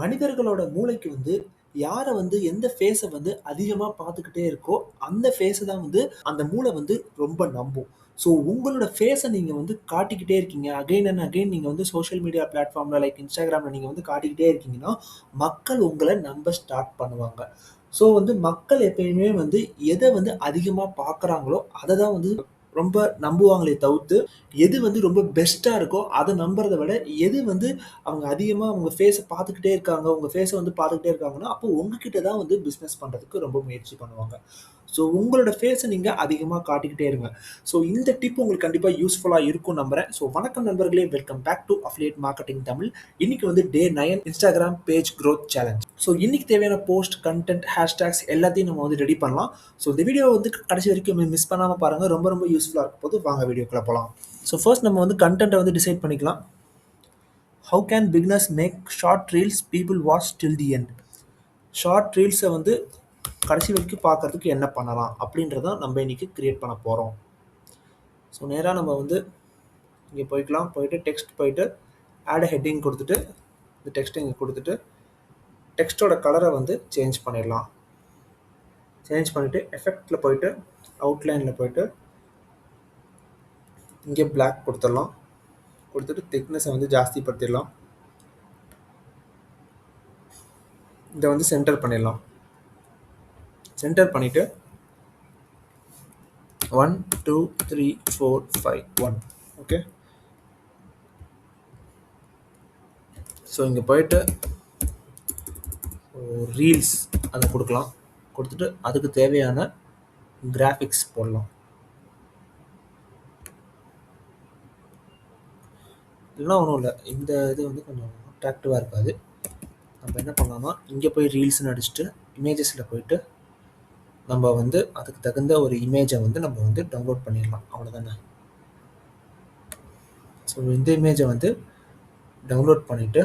மனிதர்களோட மூளைக்கு வந்து யாரை வந்து எந்த ஃபேஸை வந்து அதிகமாக பார்த்துக்கிட்டே இருக்கோ, அந்த ஃபேஸை தான் வந்து அந்த மூளை வந்து ரொம்ப நம்பும். ஸோ உங்களோட ஃபேஸை நீங்கள் வந்து காட்டிக்கிட்டே இருக்கீங்க. அகைன் அண்ட் அகைன் நீங்கள் வந்து சோஷியல் மீடியா பிளாட்ஃபார்ம்ல லைக் இன்ஸ்டாகிராமில் நீங்கள் வந்து காட்டிக்கிட்டே இருக்கீங்கன்னா, மக்கள் உங்களை நம்ப ஸ்டார்ட் பண்ணுவாங்க. ஸோ வந்து மக்கள் எப்பயுமே வந்து எதை வந்து அதிகமாக பார்க்குறாங்களோ, அதை தான் வந்து ரொம்ப நம்புவாங்களே தவிர்த்து, எது வந்து ரொம்ப பெஸ்ட்டாக இருக்கோ, அதை நம்புறத விட, எது வந்து அவங்க அதிகமாக அவங்க ஃபேஸை பார்த்துக்கிட்டே இருக்காங்க, அவங்க ஃபேஸை வந்து பார்த்துக்கிட்டே இருக்காங்கன்னா, அப்போ உங்ககிட்ட தான் வந்து பிஸ்னஸ் பண்ணுறதுக்கு ரொம்ப முயற்சி பண்ணுவாங்க. ஸோ உங்களோட ஃபேஸை நீங்கள் அதிகமாக காட்டிக்கிட்டே இருங்க. ஸோ இந்த டிப் உங்களுக்கு கண்டிப்பாக யூஸ்ஃபுல்லாக இருக்கும் நம்புறேன். ஸோ வணக்கம் நண்பர்களே! Welcome back to affiliate marketing Tamil. இன்னைக்கு வந்து day nine Instagram page growth challenge. So இன்னைக்கு தேவையான போஸ்ட், கன்டென்ட், ஹேஷ்டேக்ஸ் எல்லாத்தையும் நம்ம வந்து ரெடி பண்ணலாம். ஸோ இந்த வீடியோ வந்து கடைசி வரைக்கும் மிஸ் பண்ணாமல் பாருங்க. ரொம்ப ரொம்ப யூஸ் யூஸ்ஃபுல்லாக இருக்க போது. வாங்க வீடியோக்குள்ளே போகலாம் ஸோ ஃபர்ஸ்ட் நம்ம வந்து கண்டென்ட்டை வந்து டிசைட் பண்ணிக்கலாம். How can bigness make short reels people watch till the end? Short ரீல்ஸை வந்து கடைசி வரைக்கும் பார்க்கறதுக்கு என்ன பண்ணலாம்? அப்படின்றத நம்ம இன்னைக்கு கிரியேட் பண்ண போகிறோம் ஸோ நேராக நம்ம வந்து இங்கே போய்க்கலாம். போயிட்டு டெக்ஸ்ட் போயிட்டு ஆட் ஹெட்டிங் கொடுத்துட்டு இந்த டெக்ஸ்ட்டை இங்கே கொடுத்துட்டு டெக்ஸ்ட்டோட கலரை வந்து சேஞ்ச் பண்ணிடலாம். சேஞ்ச் பண்ணிவிட்டு எஃபெக்டில் போயிட்டு, அவுட்லைனில் போயிட்டு இங்கே பிளாக் கொடுத்துடலாம் கொடுத்துட்டு திக்னஸை வந்து ஜாஸ்தி படுத்திடலாம். இதை வந்து சென்டர் பண்ணிடலாம். சென்டர் பண்ணிவிட்டு one two three four five one okay. So இங்கே போயிட்டு ரீல்ஸ் அதை கொடுக்கலாம் கொடுத்துட்டு அதுக்கு தேவையான கிராஃபிக்ஸ் போடலாம். இல்லைனா ஒன்றும் இல்லை இந்த இது வந்து கொஞ்சம் அட்ராக்டிவாக இருக்காது. நம்ம என்ன பண்ணலாம்னா, இங்கே போய் ரீல்ஸ்னு அடிச்சுட்டு, இமேஜஸில் போயிட்டு, நம்ம வந்து அதுக்கு தகுந்த ஒரு இமேஜை வந்து நம்ம வந்து டவுன்லோட் பண்ணிடலாம். அவ்வளோதானே. ஸோ இந்த இமேஜை வந்து டவுன்லோட் பண்ணிவிட்டு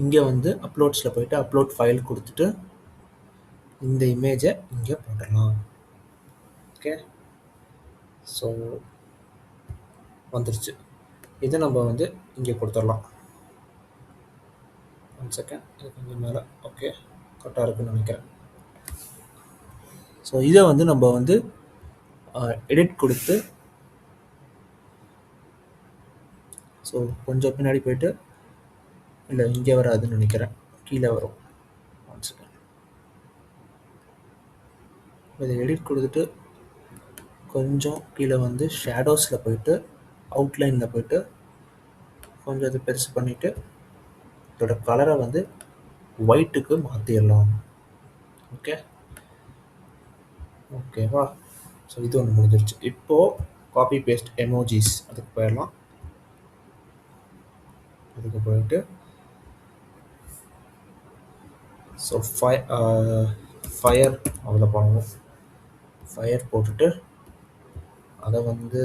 இங்கே வந்து அப்லோட்ஸில் போயிட்டு அப்லோட் ஃபைல் கொடுத்துட்டு இந்த இமேஜை இங்கே போட்டுடலாம். ஓகே. ஸோ வந்துருச்சு. இதை நம்ம வந்து இங்கே கொடுத்துடலாம் ஒன் செகண்ட். இது கொஞ்சம் மேலே ஓகே. கரெக்டாக இருக்குன்னு நினைக்கிறேன் ஸோ இதை வந்து நம்ம வந்து எடிட் கொடுத்து ஸோ கொஞ்சம் பின்னாடி போயிட்டு இல்லை இங்கே வராதுன்னு நினைக்கிறேன் கீழே வரும். One second. இதை எடிட் கொடுத்துட்டு கொஞ்சம் கீழே வந்து ஷேடோஸில் போயிட்டு, அவுட்லைனில் போய்ட்டு கொஞ்சம் அது பெருசு பண்ணிவிட்டு இதோட கலரை வந்து ஒயிட்டுக்கு மாற்றிடலாம் ஓகே. ஓகேவா? ஸோ இது ஒன்று முடிஞ்சிருச்சு. இப்போது காப்பி பேஸ்ட் எமோஜிஸ் அதுக்கு போயிடலாம். அதுக்கு போயிட்டு ஸோ ஃபை ஃபயர் அதில் பண்ணணும். ஃபயர் போட்டுட்டு, அதை வந்து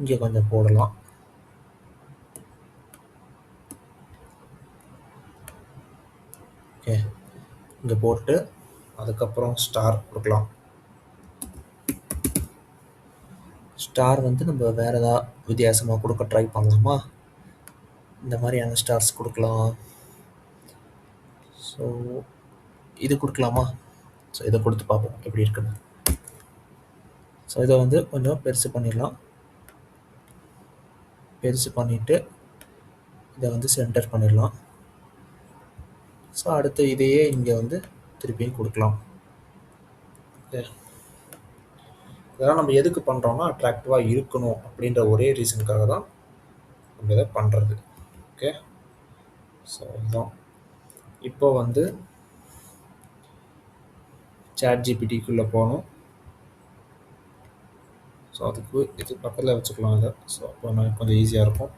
இங்கே கொஞ்சம் போடலாம். ஓகே. இங்கே போட்டு, அதுக்கப்புறம் ஸ்டார் கொடுக்கலாம் ஸ்டார் வந்து நம்ம வேற ஏதாவது வித்தியாசமாக கொடுக்க ட்ரை பண்ணலாமா? இந்த மாதிரியான ஸ்டார்ஸ் கொடுக்கலாம் ஸோ இது கொடுக்கலாமா ஸோ இதை கொடுத்து பார்ப்போம் எப்படி இருக்குன்னு. ஸோ இதை வந்து கொஞ்சம் பெருசு பண்ணிடலாம். பெருசு பண்ணிட்டு, இதை வந்து சென்டர் பண்ணிடலாம். ஸோ அடுத்து இதையே இங்கே வந்து திருப்பியும் கொடுக்கலாம் இதெல்லாம் நம்ம எதுக்கு பண்ணுறோம்னா அட்ராக்டிவாக இருக்கணும் அப்படின்ற ஒரே ரீசனுக்காக தான் நம்ம இதை பண்ணுறது ஓகே. ஸோ இதுதான். இப்போ வந்து சேட் ஜிபிடிக்குள்ளே போகணும் ஸோ அதுக்கு இது பக்கத்தில் வச்சுக்கலாம் இதை ஸோ அப்போ நமக்கு கொஞ்சம் ஈஸியாக இருக்கும்.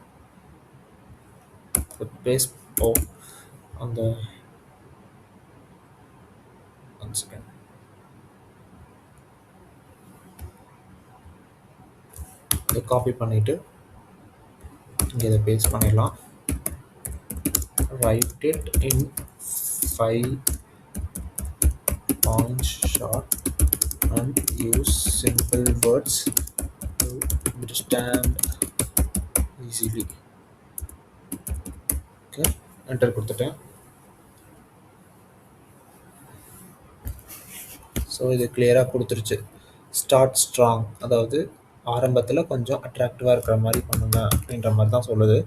பேஸ் ஓ அந்த 1 செகண்ட். காப்பி பண்ணிட்டு, இங்கே இதை பேஸ்ட் பண்ணிடலாம். Write it in five point short and use simple words understand easily. Okay enter கொடுத்துட்டேன். ஸோ இது கிளியராக கொடுத்துருச்சு. ஸ்டார்ட் ஸ்ட்ராங் அதாவது ஆரம்பத்தில் கொஞ்சம் அட்ராக்டிவாக இருக்கிற மாதிரி பண்ணுங்க அப்படின்ற மாதிரி தான் சொல்லுது.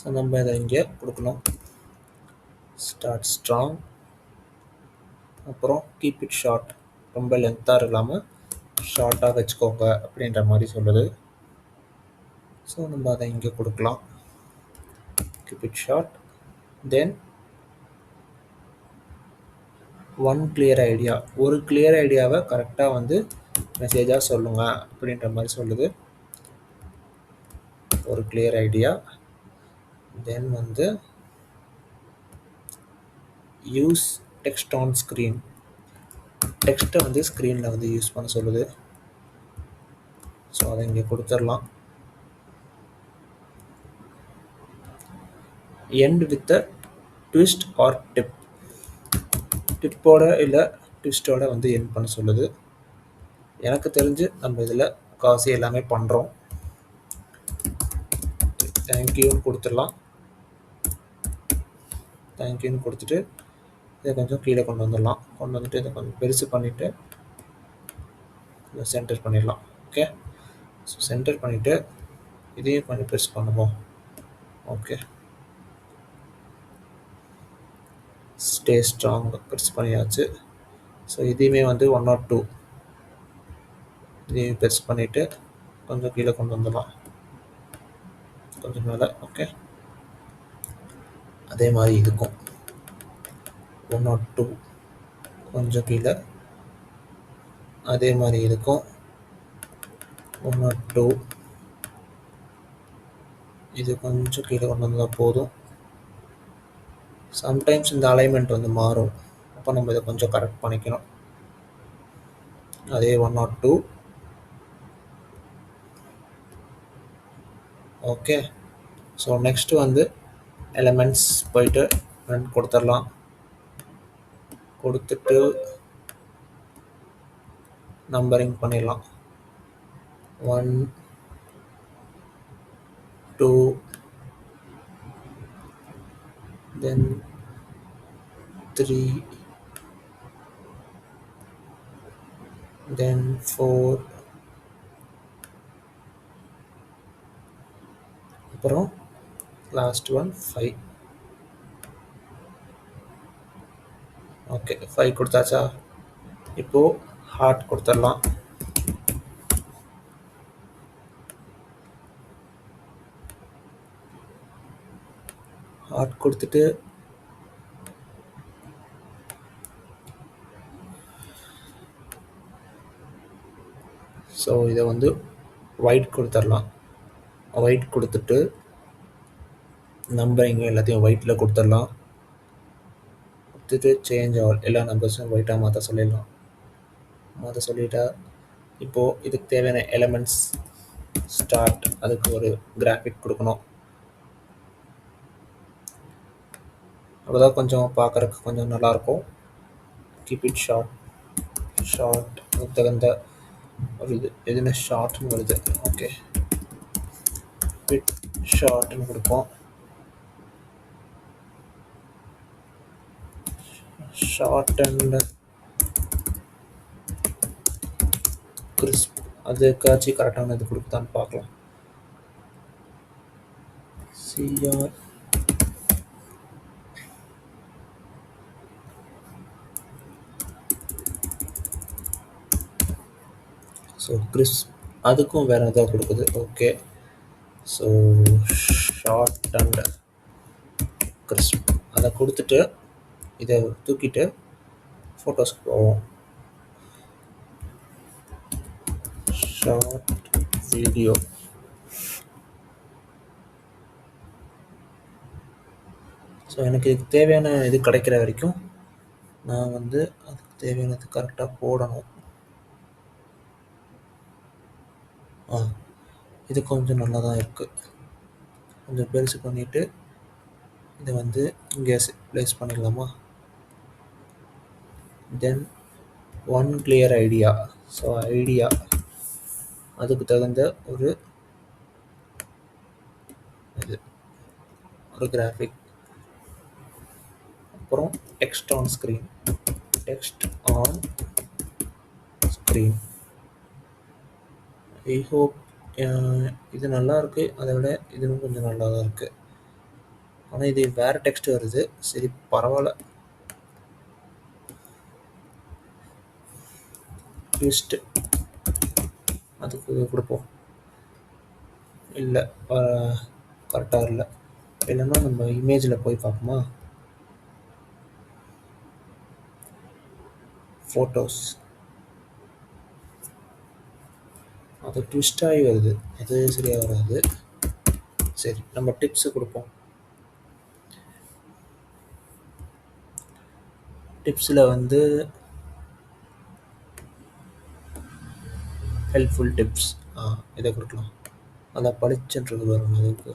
ஸோ நம்ம இதை இங்கே கொடுக்கணும். ஸ்டார்ட் ஸ்ட்ராங் அப்புறம் கீப் இட் ஷார்ட் ரொம்ப லென்த்தாக இல்லாமல் ஷார்ட்டாக வச்சுக்கோங்க அப்படின்ற மாதிரி சொல்லுது. ஸோ நம்ம அதை இங்கே கொடுக்கலாம். Keep it short then one clear idea ஒரு கிளியர் ஐடியாவை கரெக்டாக வந்து மெசேஜாக சொல்லுங்கள் அப்படின்ற மாதிரி சொல்லுது. ஒரு கிளியர் ஐடியா தென் வந்து யூஸ் டெக்ஸ்ட் ஆன் ஸ்க்ரீன் டெக்ஸ்ட்டை வந்து ஸ்க்ரீனில் வந்து யூஸ் பண்ண சொல்லுது. ஸோ அதை இங்கே கொடுத்துடலாம். End with twist or dip டிப்போட இல்லை ட்விஸ்ட்டோட வந்து என் பண்ண சொல்லுது. எனக்கு தெரிஞ்சு நம்ம இதில் காசு எல்லாமே பண்ணுறோம் தேங்க்யூன்னு கொடுத்துடலாம். தேங்க்யூன்னு கொடுத்துட்டு இதை கொஞ்சம் கீழே கொண்டு வந்துடலாம். கொண்டு வந்துட்டு இதை கொஞ்சம் பெருசு பண்ணிவிட்டு சென்டர் பண்ணிடலாம். ஓகே ஸோ சென்டர் பண்ணிவிட்டு இதையும் கொஞ்சம் பெருசு பண்ணுவோம். ஓகே ஸ்டே ஸ்ட்ராங் பெருசு பண்ணியாச்சு. ஸோ இதையுமே வந்து ஒன் நாட் டூ இதையும் பெருசு பண்ணிவிட்டு கொஞ்சம் கீழே கொண்டு வந்துடலாம். கொஞ்சம் மேலே. ஓகே அதே மாதிரி இதுக்கும் ஒன் நாட் டூ கொஞ்சம் கீழே. அதே மாதிரி இருக்கும். ஒன் நாட் டூ இது கொஞ்சம் கீழே கொண்டு வந்தால் போதும். சம்டைம்ஸ் இந்த அலைன்மெண்ட் வந்து மாறும். அப்போ நம்ம இதை கொஞ்சம் கரெக்ட் பண்ணிக்கணும். அதே one not two okay so next வந்து எலமெண்ட்ஸ் போயிட்டு கொடுத்துடலாம். கொடுத்துட்டு நம்பரிங் பண்ணிடலாம். One two then three then four அப்புறம் last one five okay five கொடுத்தாச்சா? இப்போது ஹார்ட் கொடுத்துடலாம். ஹார்ட் கொடுத்துட்டு ஸோ இதை வந்து ஒயிட் கொடுத்துடலாம். ஒயிட் கொடுத்துட்டு நம்பரிங்க எல்லாத்தையும் ஒயிட்டில் கொடுத்துடலாம். கொடுத்துட்டு சேஞ்ச் ஆல் எல்லா நம்பர்ஸும் ஒயிட்டாக மாற்ற சொல்லிடலாம். மாற்ற சொல்லிட்டா இப்போது இதுக்கு தேவையான எலமெண்ட்ஸ் ஸ்டார்ட் அதுக்கு ஒரு கிராஃபிக் கொடுக்கணும். அப்போதான் கொஞ்சம் பார்க்குறக்கு கொஞ்சம் நல்லாயிருக்கும். கீப் இட் ஷார்ட் ஷார்ட் அதுக்கு தகுந்த ஒரு இது எதுனா ஷார்ட்னு வருது. ஓகே பிட் ஷார்ட்னு கொடுப்போம். ஷார்ட் அண்ட் கிறிஸ்ப் அதுக்காச்சும் கரெக்டான இது கொடுத்தான்னு பார்க்கலாம். சிஆர் ஸோ கிறிஸ்ப் அதுக்கும் வேறு எதாவது கொடுக்குது. Okay so short and crisp அதை கொடுத்துட்டு இதை தூக்கிட்டு ஃபோட்டோஸ்க்கு போவோம். ஷார்ட் வீடியோ ஸோ எனக்கு இதுக்கு தேவையான இது கிடைக்கிற வரைக்கும் நான் வந்து அதுக்கு தேவையானது கரெக்டாக போடணும். ஆ இது கொஞ்சம் நல்லா தான் இருக்குது கொஞ்சம் பெருசு பண்ணிவிட்டு இதை வந்து இங்கே ப்ளேஸ் பண்ணிடலாமா? Then one clear idea so idea அதுக்கு தகுந்த ஒரு இது. ஒரு கிராஃபிக் அப்புறம் text on screen text on screen I hope இது நல்லா இருக்குது அதை விட இதுவும் கொஞ்சம் நல்லா தான் இருக்குது ஆனால் இது வேறு டெக்ஸ்ட் வருது. சரி பரவாயில்ல. லிஸ்ட்டு அதுக்கு கொடுப்போம். இல்லை கரெக்டாக இல்லை இல்லைன்னா நம்ம இமேஜில் போய் பார்ப்போமா? ஃபோட்டோஸ் அது ட்விஸ்ட் ஆகி வருது. அது சரியாக வராது. சரி நம்ம டிப்ஸு கொடுப்போம். டிப்ஸில் வந்து ஹெல்ப்ஃபுல் டிப்ஸ் ஆ இதை கொடுக்கலாம். அதான் பளிச்சுன்றது வரும் அதுக்கு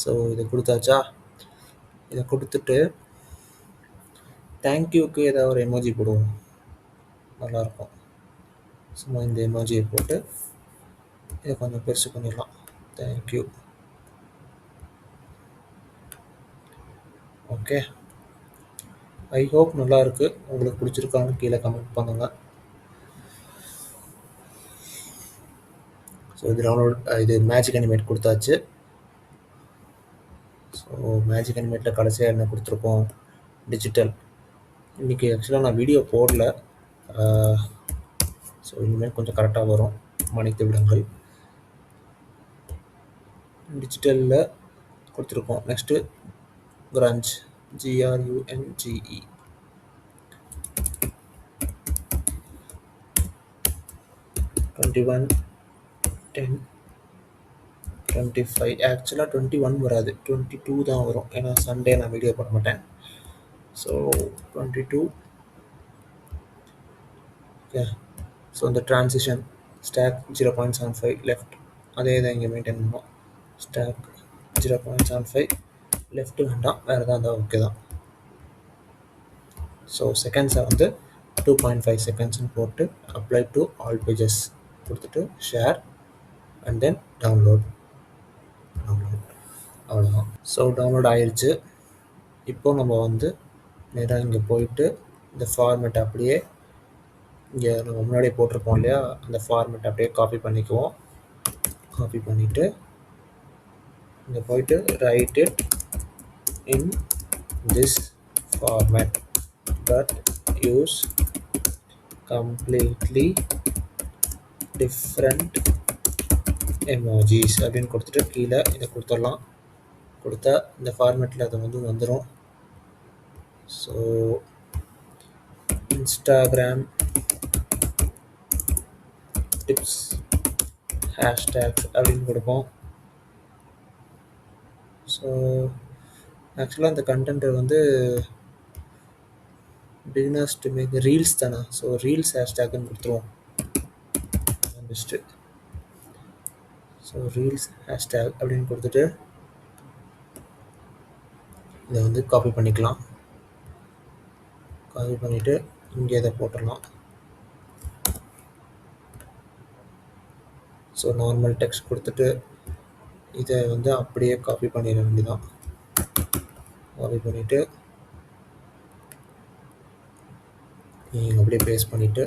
ஸோ இதை கொடுத்தாச்சா? இதை கொடுத்துட்டு தேங்க்யூக்கு ஏதாவது ஒரு எமோஜி போடுவோம். நல்லாயிருக்கும். சும்மா இந்த எமோஜியை போட்டு இதை கொஞ்சம் பெருசு பண்ணிடலாம். தேங்க்யூ ஓகே ஐ ஹோப் நல்லாயிருக்கு. உங்களுக்கு பிடிச்சிருக்கான்னு கீழே கமெண்ட் பண்ணுங்கள் ஸோ இது டவுன்லோட் இது மேஜிக் அனிமேட் கொடுத்தாச்சு. ஸோ மேஜிக் அனிமேட்டில் கடைசியாக என்ன கொடுத்துருக்கோம்? டிஜிட்டல் இன்றைக்கி ஆக்சுவலாக நான் வீடியோ போடல. ஸோ இனிமேல் கொஞ்சம் கரெக்டாக வரும். மன்னித்து விடுங்கள். டிஜிட்டலில் கொடுத்துருக்கோம். Next crunch G R U N G E twenty one ten twenty five ஆக்சுவலாக டுவெண்ட்டி ஒன் வராது. டுவெண்ட்டி டூ தான் வரும். ஏன்னா சண்டே நான் வீடியோ போட மாட்டேன். So twenty two okay so இந்த transition stack zero point seven five left அதே தான் இங்கே மெயின்டைன் பண்ணோம் stack zero point seven five left வேண்டாம். வேறு எதாவது இருந்தால் ஓகே தான். ஸோ செகண்ட்ஸை வந்து டூ பாயிண்ட் ஃபைவ் செகண்ட்ஸ்னு போட்டு அப்ளை டு ஆல் பேஜஸ் கொடுத்துட்டு share and then download download அவ்வளோதான் ஸோ டவுன்லோட் ஆயிடுச்சு இப்போ நம்ம வந்து நேராக இங்கே போயிட்டு இந்த ஃபார்மேட் அப்படியே இங்கே நம்ம முன்னாடியே போட்டிருப்போம் இல்லையா? அந்த ஃபார்மேட் அப்படியே காப்பி பண்ணிக்குவோம். காப்பி பண்ணிவிட்டு இங்கே போயிட்டு write it in this format but use completely different emojis அப்படின்னு கொடுத்துட்டு கீழே இதை கொடுத்துடலாம். கொடுத்தா இந்த ஃபார்மேட்டில் அது வந்து வந்துடும் ஸோ இன்ஸ்டாகிராம் டிப்ஸ் ஹேஷ்டேக்ஸ் அப்படின்னு கொடுப்போம். ஸோ ஆக்சுவலாக இந்த கண்டென்ட் வந்து பிகினர்ஸ் டு மேக் ரீல்ஸ் தானே? ஸோ ரீல்ஸ் ஹேஷ்டேக்னு கொடுத்துருவோம். பெஸ்ட்டு ஸோ ரீல்ஸ் ஹேஷ்டேக் அப்படின்னு கொடுத்துட்டு இதை வந்து காப்பி பண்ணிக்கலாம். காப்பி பண்ணிவிட்டு இங்கே இதை போட்டுடலாம். ஸோ நார்மல் டெக்ஸ்ட் கொடுத்துட்டு இதை வந்து அப்படியே காப்பி பண்ணிட வேண்டியதான் காப்பி பண்ணிவிட்டு நீங்கள் அப்படியே பேஸ்ட் பண்ணிவிட்டு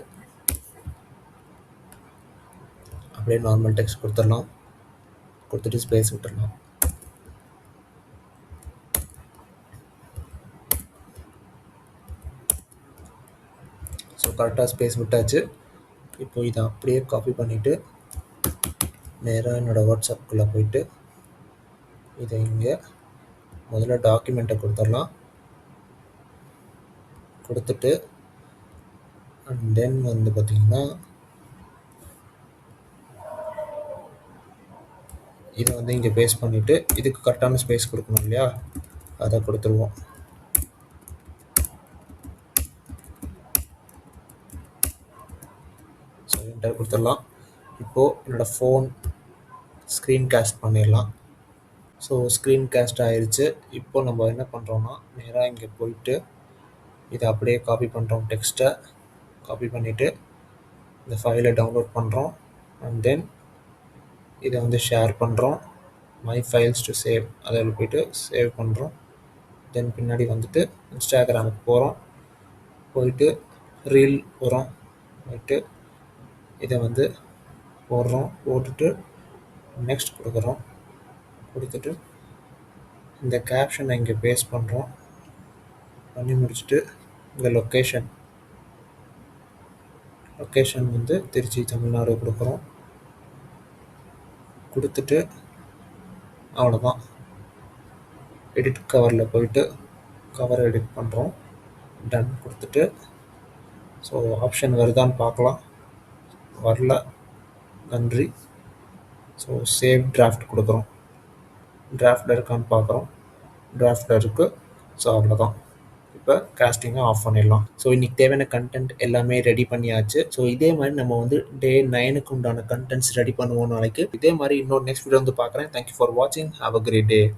அப்படியே நார்மல் டெக்ஸ்ட் கொடுத்துடலாம். கொடுத்துட்டு ஸ்பேஸ் விட்டுடலாம் ஸோ கரெக்டாக ஸ்பேஸ் விட்டாச்சு. இப்போ இதை அப்படியே காப்பி பண்ணிவிட்டு நேராக என்னோடய வாட்ஸ்அப்புக்குள்ளே போயிட்டு இதை இங்கே முதல்ல டாக்குமெண்ட்டை கொடுத்துடலாம். கொடுத்துட்டு அண்ட் தென் வந்து பார்த்திங்கன்னா இதை வந்து இங்கே பேஸ் பண்ணிவிட்டு இதுக்கு கரெக்டான ஸ்பேஸ் கொடுக்கணும் இல்லையா? அதை கொடுத்துருவோம். ஸோ என்டர் கொடுத்துடலாம். இப்போது என்னோடய ஃபோன் ஸ்க்ரீன் கேஸ்ட் பண்ணிடலாம். ஸோ ஸ்க்ரீன் கேஸ்ட் ஆயிடுச்சு இப்போ நம்ம என்ன பண்ணுறோன்னா நேராக இங்கே போயிட்டு இதை அப்படியே காப்பி பண்ணுறோம் டெக்ஸ்ட்டை காப்பி பண்ணிவிட்டு இந்த ஃபைலை டவுன்லோட் பண்ணுறோம் அண்ட் தென் இதை வந்து ஷேர் பண்ணுறோம் மை ஃபைல்ஸ் டு சேவ் அதில் போய்ட்டு சேவ் பண்ணுறோம் தென் பின்னாடி வந்துட்டு இன்ஸ்டாகிராமுக்கு போகிறோம் போயிட்டு ரீல் போகிறோம் போயிட்டு இதை வந்து போடுறோம். போட்டுட்டு நெக்ஸ்ட் கொடுக்குறோம். கொடுத்துட்டு இந்த கேப்ஷனை இங்கே பேஸ்ட் பண்ணுறோம் பண்ணி முடிச்சுட்டு இந்த லொக்கேஷன் லொக்கேஷன் வந்து திருச்சி தமிழ்நாடு கொடுக்குறோம். கொடுத்துட்டு அவ்வளோதான் எடிட் கவரில் போயிட்டு கவர் எடிட் பண்ணுறோம் டன் கொடுத்துட்டு ஸோ ஆப்ஷன் வருதான்னு பார்க்கலாம். வரல. நன்றி. ஸோ சேவ் டிராஃப்ட் கொடுக்குறோம். டிராஃப்டில் இருக்கான்னு பார்க்குறோம். டிராஃப்டில் இருக்குது ஸோ அவ்வளோதான் இப்போ காஸ்டிங்கை ஆஃப் பண்ணிடலாம். ஸோ இன்றைக்கி தேவையான கண்டென்ட் எல்லாமே ரெடி பண்ணியாச்சு. ஸோ இதே மாதிரி நம்ம வந்து டே நைனுக்கு உண்டான கண்டென்ட்ஸ் ரெடி பண்ணுவோம் நாளைக்கு. இதே மாதிரி இன்னொரு நெக்ஸ்ட் வீடியோ வந்து பார்க்குறேன். தேங்க்யூ ஃபார் வாட்சிங் ஹாவ் அ கிரேட் டே